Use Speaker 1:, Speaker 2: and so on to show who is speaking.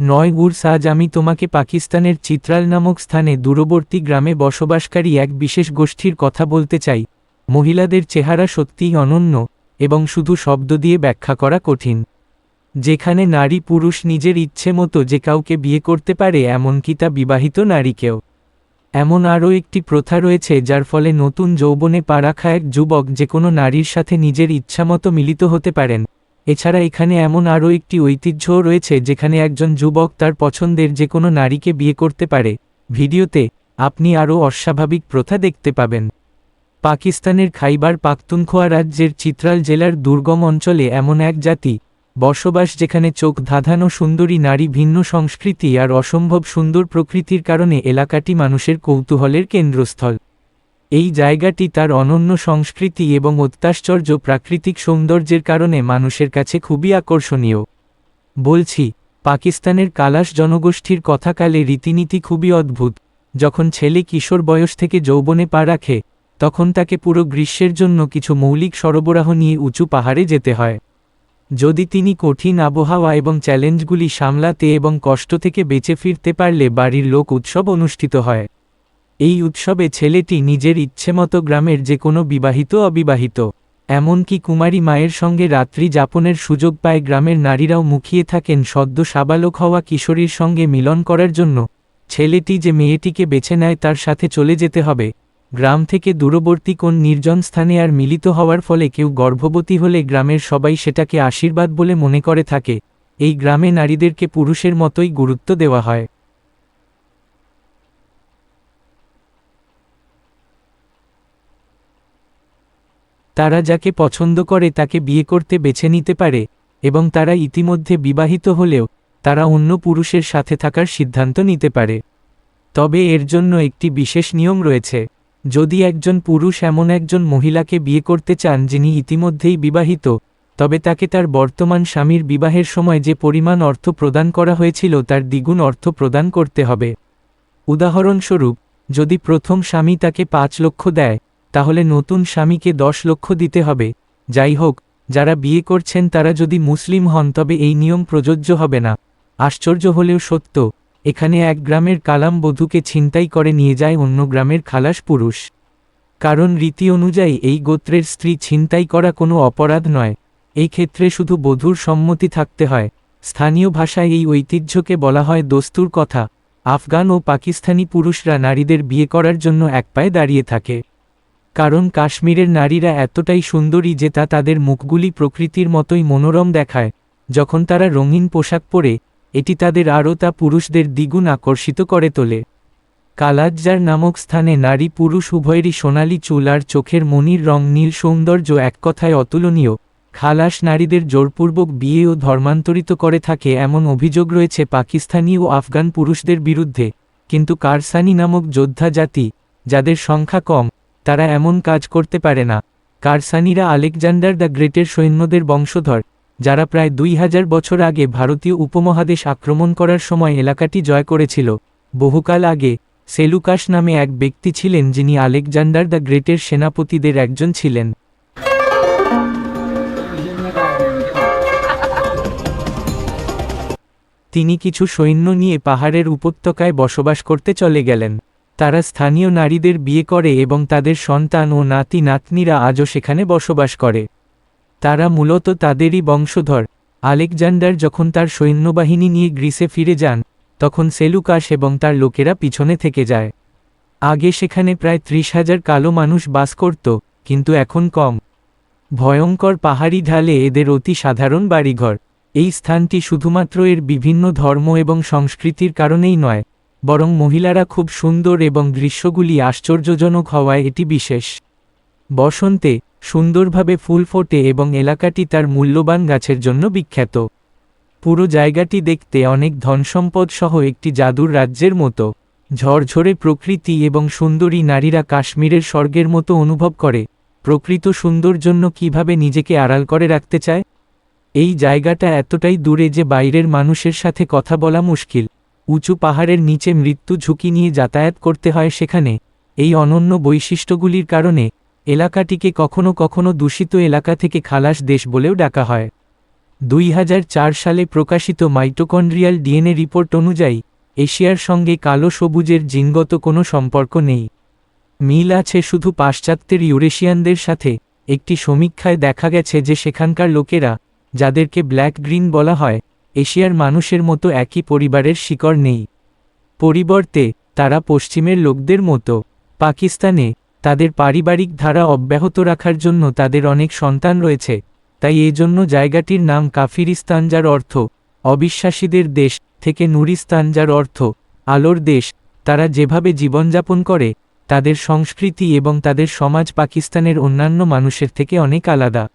Speaker 1: নয় গুরস আজ আমি তোমাকে পাকিস্তানের চিত্রাল নামক স্থানে দূরবর্তী গ্রামে বসবাসকারী এক বিশেষ গোষ্ঠীর কথা বলতে চাই। মহিলাদের চেহারা সত্যিই অনন্য এবং শুধু শব্দ দিয়ে ব্যাখ্যা করা কঠিন। যেখানে নারী পুরুষ নিজের ইচ্ছে মতো যে কাউকে বিয়ে করতে পারে এমনকি তা বিবাহিত নারীকেও। এমন আরও একটি প্রথা রয়েছে যার ফলে নতুন যৌবনে পা রাখা এক যুবক যে কোনো নারীর সাথে নিজের ইচ্ছামতো মিলিত হতে পারেন। এছাড়া এখানে এমন আরও একটি ঐতিহ্যও রয়েছে যেখানে একজন যুবক তার পছন্দের যে কোনো নারীকে বিয়ে করতে পারে। ভিডিওতে আপনি আরও অস্বাভাবিক প্রথা দেখতে পাবেন। পাকিস্তানের খাইবার পাখতুনখোয়া রাজ্যের চিত্রাল জেলার দুর্গম অঞ্চলে এমন এক জাতি বসবাস যেখানে চোখ ধাঁধানো সুন্দরী নারী ভিন্ন সংস্কৃতি আর অসম্ভব সুন্দর প্রকৃতির কারণে এলাকাটি মানুষের কৌতূহলের কেন্দ্রস্থল। এই জায়গাটি তার অনন্য সংস্কৃতি এবং অত্যাশ্চর্য প্রাকৃতিক সৌন্দর্যের কারণে মানুষের কাছে খুবই আকর্ষণীয়। বলছি, পাকিস্তানের কালাশ জনগোষ্ঠীর কথাকালে রীতিনীতি খুবই অদ্ভুত। যখন ছেলে কিশোর বয়স থেকে যৌবনে পা রাখে, তখন তাকে পুরো গ্রীষ্মের জন্য কিছু মৌলিক সরবরাহ নিয়ে উঁচু পাহাড়ে যেতে হয়। যদি তিনি কঠিন আবহাওয়া এবং চ্যালেঞ্জগুলি সামলাতে এবং কষ্ট থেকে বেঁচে ফিরতে পারলে বাড়ির লোক উৎসব অনুষ্ঠিত হয়। এই উৎসবে ছেলেটি নিজের ইচ্ছেমতো গ্রামের যে কোনো বিবাহিত অবিবাহিত, এমনকি কুমারী মায়ের সঙ্গে রাত্রি যাপনের সুযোগ পায় গ্রামের নারীরাও মুখিয়ে থাকেন সদ্য সাবালক হওয়া কিশোরীর সঙ্গে মিলন করার জন্য। ছেলেটি যে মেয়েটিকে বেছে নেয় তার সাথে চলে যেতে হবে। গ্রাম থেকে দূরবর্তী কোন নির্জন স্থানে আর মিলিত হওয়ার ফলে কেউ গর্ভবতী হলে গ্রামের সবাই সেটাকে আশীর্বাদ বলে মনে করে থাকে। এই গ্রামে নারীদেরকে পুরুষের মতোই গুরুত্ব দেওয়া হয়। তারা যাকে পছন্দ করে তাকে বিয়ে করতে বেছে নিতে পারে, এবং তারা ইতিমধ্যে বিবাহিত হলেও তারা অন্য পুরুষের সাথে থাকার সিদ্ধান্ত নিতে পারে। তবে এর জন্য একটি বিশেষ নিয়ম রয়েছে, যদি একজন পুরুষ এমন একজন মহিলাকে বিয়ে করতে চান যিনি ইতিমধ্যেই বিবাহিত, তবে তাকে তার বর্তমান স্বামীর বিবাহের সময় যে পরিমাণ অর্থ প্রদান করা হয়েছিল তার দ্বিগুণ অর্থ প্রদান করতে হবে। উদাহরণস্বরূপ, যদি প্রথম স্বামী তাকে পাঁচ লক্ষ দেয় তাহলে নতুন স্বামীকে দশ লক্ষ দিতে হবে। যাই হোক যারা বিয়ে করছেন তারা যদি মুসলিম হন তবে এই নিয়ম প্রযোজ্য হবে না। আশ্চর্য হলেও সত্য, এখানে এক গ্রামের কালাম বধূকে ছিনতাই করে নিয়ে যায় অন্য গ্রামের খালাস পুরুষ। কারণ রীতি অনুযায়ী এই গোত্রের স্ত্রী ছিনতাই করা কোনো অপরাধ নয়। এই ক্ষেত্রে শুধু বধূর সম্মতি থাকতে হয়। স্থানীয় ভাষায় এই ঐতিহ্যকে বলা হয় দস্তুর কথা। আফগান ও পাকিস্তানি পুরুষরা নারীদের বিয়ে করার জন্য এক পায়ে দাঁড়িয়ে থাকে। কারণ কাশ্মীরের নারীরা এতটাই সুন্দরী যে তা তাদের মুখগুলি প্রকৃতির মতোই মনোরম দেখায়। যখন তারা রঙিন পোশাক পরে, এটি তাদের আরও তা পুরুষদের দ্বিগুণ আকর্ষিত করে তোলে। কালাজ্জার নামক স্থানে নারী পুরুষ উভয়েরই সোনালি চুল আর চোখের মনির রং নীল সৌন্দর্য এক কথায় অতুলনীয়। খালাস নারীদের জোরপূর্বক বিয়ে ও ধর্মান্তরিত করে থাকে এমন অভিযোগ রয়েছে পাকিস্তানি ও আফগান পুরুষদের বিরুদ্ধে। কিন্তু কারসানি নামক যোদ্ধা জাতি, যাদের সংখ্যা কম তারা এমন কাজ করতে পারে না। কারসানিরা আলেকজান্ডার দ্য গ্রেটের সৈন্যদের বংশধর, যারা প্রায় দুই হাজার বছর আগে ভারতীয় উপমহাদেশ আক্রমণ করার সময় এলাকাটি জয় করেছিল। বহুকাল আগে, সেলুকাস নামে এক ব্যক্তি ছিলেন যিনি আলেকজান্ডার দ্য গ্রেটের সেনাপতিদের একজন ছিলেন। তিনি কিছু সৈন্য নিয়ে পাহাড়ের উপত্যকায় বসবাস করতে চলে গেলেন। তারা স্থানীয় নারীদের বিয়ে করে এবং তাদের সন্তান ও নাতি নাতনিরা আজও সেখানে বসবাস করে। তারা মূলত তাদেরই বংশধর। আলেকজান্ডার যখন তার সৈন্যবাহিনী নিয়ে গ্রিসে ফিরে যান, তখন সেলুকাস এবং তার লোকেরা পিছনে থেকে যায়। আগে সেখানে প্রায় ত্রিশ হাজার কালো মানুষ বাস করত, কিন্তু এখন কম। ভয়ঙ্কর পাহাড়ি ঢালে এদের অতি সাধারণ বাড়িঘর। এই স্থানটি শুধুমাত্র এর বিভিন্ন ধর্ম এবং সংস্কৃতির কারণেই নয় বরং মহিলারা খুব সুন্দর এবং দৃশ্যগুলি আশ্চর্যজনক হওয়ায় এটি বিশেষ। বসন্তে সুন্দরভাবে ফুল ফোটে এবং এলাকাটি তার মূল্যবান গাছের জন্য বিখ্যাত। পুরো জায়গাটি দেখতে অনেক ধনসম্পদ সহ একটি জাদুর রাজ্যের মতো। ঝরঝরে প্রকৃতি এবং সুন্দরী নারীরা কাশ্মীরের স্বর্গের মতো অনুভব করে। প্রকৃত সুন্দর জন্য কীভাবে নিজেকে আড়াল করে রাখতে চায়? এই জায়গাটা এতটাই দূরে যে বাইরের মানুষের সাথে কথা বলা মুশকিল। উঁচু পাহাড়ের নিচে মৃত্যু ঝুঁকি নিয়ে যাতায়াত করতে হয় সেখানে। এই অনন্য বৈশিষ্ট্যগুলির কারণে এলাকাটিকে কখনো কখনো দূষিত এলাকা থেকে খালাস দেশ বলেও ডাকা হয়। দুই হাজার চার সালে প্রকাশিত মাইটোকন্ড্রিয়াল ডিএনএ রিপোর্ট অনুযায়ী, এশিয়ার সঙ্গে কালো সবুজের জিনগত কোনো সম্পর্ক নেই। মিল আছে শুধু পাশ্চাত্যের ইউরেশিয়ানদের সাথে, একটি সমীক্ষায় দেখা গেছে যে সেখানকার লোকেরা, যাদেরকে ব্ল্যাক গ্রিন বলা হয় এশিয়ার মানুষের মতো একই পরিবারের শিকড় নেই। পরিবর্তে, তারা পশ্চিমের লোকদের মতো, পাকিস্তানে, তাদের পারিবারিক ধারা অব্যাহত রাখার জন্য তাদের অনেক সন্তান রয়েছে, তাই এজন্য জায়গাটির নাম কাফিরিস্তান যার অর্থ, অবিশ্বাসীদের দেশ, থেকে নুরিস্তান যার অর্থ, আলোর দেশ, তারা যেভাবে জীবনযাপন করে, তাদের সংস্কৃতি এবং তাদের সমাজ পাকিস্তানের অন্যান্য মানুষের থেকে অনেক আলাদা।